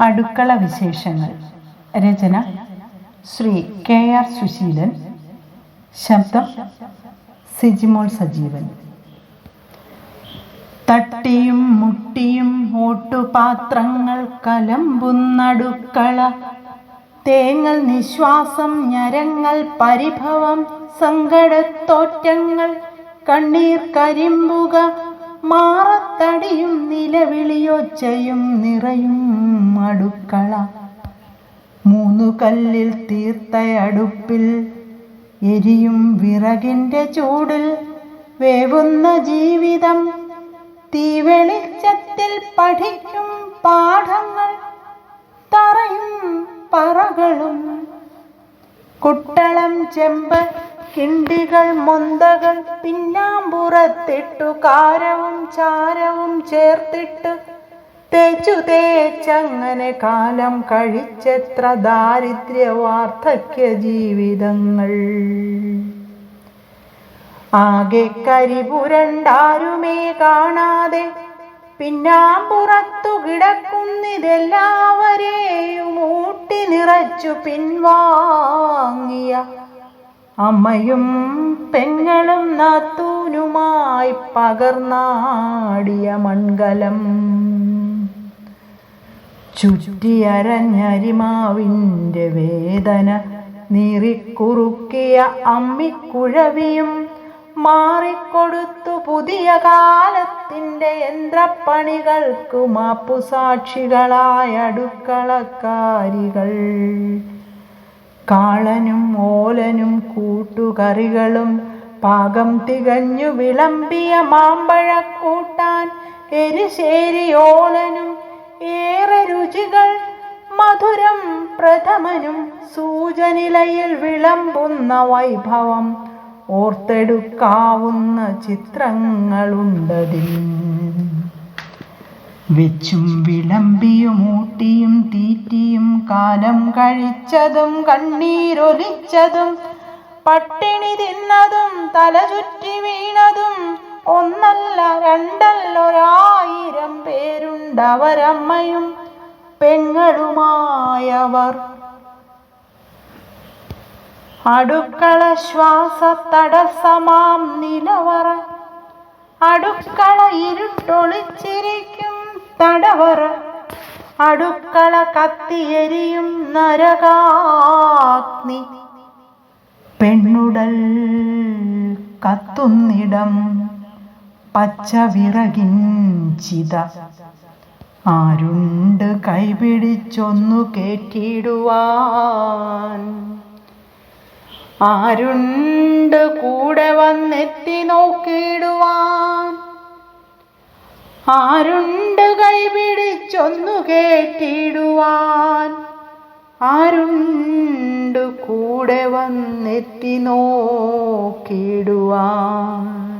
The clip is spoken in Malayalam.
അടുക്കള വിശേഷങ്ങൾ. രചന ശ്രീ കെ ആർ സുശീലൻ. ശബ്ദം സിജിമോൾ സജീവൻ. തട്ടിയും മുട്ടിയും ഓട്ടുപാത്രങ്ങൾ കലമ്പുന്നടുക്കള. തേങ്ങൽ നിശ്വാസം ഞരങ്ങൾ പരിഭവം സങ്കടത്തോറ്റങ്ങൾ കണ്ണീർ കരിമ്പുക മാറത്തടിയും നിലവിളിയൊച്ചയും നിറയും അടുക്കള മൂന്നു കല്ലിൽ തീർത്ത അടുപ്പിൽ എരിയും വിറകിന്റെ ചൂടിൽ വേവുന്ന ജീവിതം. തീവെളിച്ചത്തിൽ പഠിക്കും പാഠങ്ങൾ തറയും പറകളും. കുട്ടളം ചെമ്പ് കിണ്ടികൾ മൊന്തകൾ പിന്നാമ്പുറത്തിട്ടു കാരവും ചാരവും ചേർത്തിട്ട് തേച്ചു തേച്ചങ്ങനെ കാലം കഴിച്ചെത്ര ദാരിദ്ര്യ വാർദ്ധക്യ ജീവിതങ്ങൾ. ആകെ കരിപുരണ്ടാരുമേ കാണാതെ പിന്നാമ്പുറത്തു കിടക്കുന്നിതെല്ലാവരെയും ഊട്ടി നിറച്ചു പിൻവാങ്ങിയ അമ്മയും പെങ്ങളും നാത്തൂനുമായി പകർന്നാടിയ മൺകലം. ചുറ്റിയരഞ്ഞരിമാവിന്റെ വേദന നീറിക്കുറുക്കിയ അമ്മിക്കുഴവിയും മാറിക്കൊടുത്തു പുതിയ കാലത്തിന്റെ യന്ത്രപ്പണികൾക്കു മാപ്പുസാക്ഷികളായ അടുക്കളക്കാരികൾ. കാളനും ഓലനും കൂട്ടുകറികളും പാകം തികഞ്ഞു വിളമ്പിയ മാമ്പഴക്കൂട്ടാൻ എരിശേരിയോളനും ഏറെ രുചികൾ മധുരം പ്രഥമനും സൂചനിലയിൽ വിളമ്പുന്ന വൈഭവം ഓർത്തെടുക്കാവുന്ന ചിത്രങ്ങളുണ്ടതിൽ. വെച്ചും വിളമ്പിയും ഊട്ടിയും കാലം കഴിച്ചതും കണ്ണീരൊലിച്ചതും പട്ടിണി തിന്നതും തല ചുറ്റി വീണതും ഒന്നല്ല രണ്ടല്ലൊരായിരം പേരുണ്ടവരമ്മയും പെങ്ങളുമായവർ. അടുക്കള ശ്വാസ തടസ്സമാം നിലവറ. അടുക്കള ഇരുട്ടൊളിച്ചിരിക്കും തടവറ. അടുക്കള കത്തിയെരിയും നരകാഗ്നി. പെണ്ണുടൽ കത്തുന്നിടം പച്ചവിറകിൻ ചിത. ആരുണ്ട് കൈപിടിച്ചൊന്നു കേറ്റിടുവാൻ ആരുണ്ട് കൂടെ വന്നെത്തി നോക്കിയിടുവാൻ? ആരുണ്ട് കൈപിടിച്ചൊന്നു കേറ്റിടുവാൻ ആരുണ്ടു കൂടെ വന്നെത്തി നോക്കിയിടുവാൻ?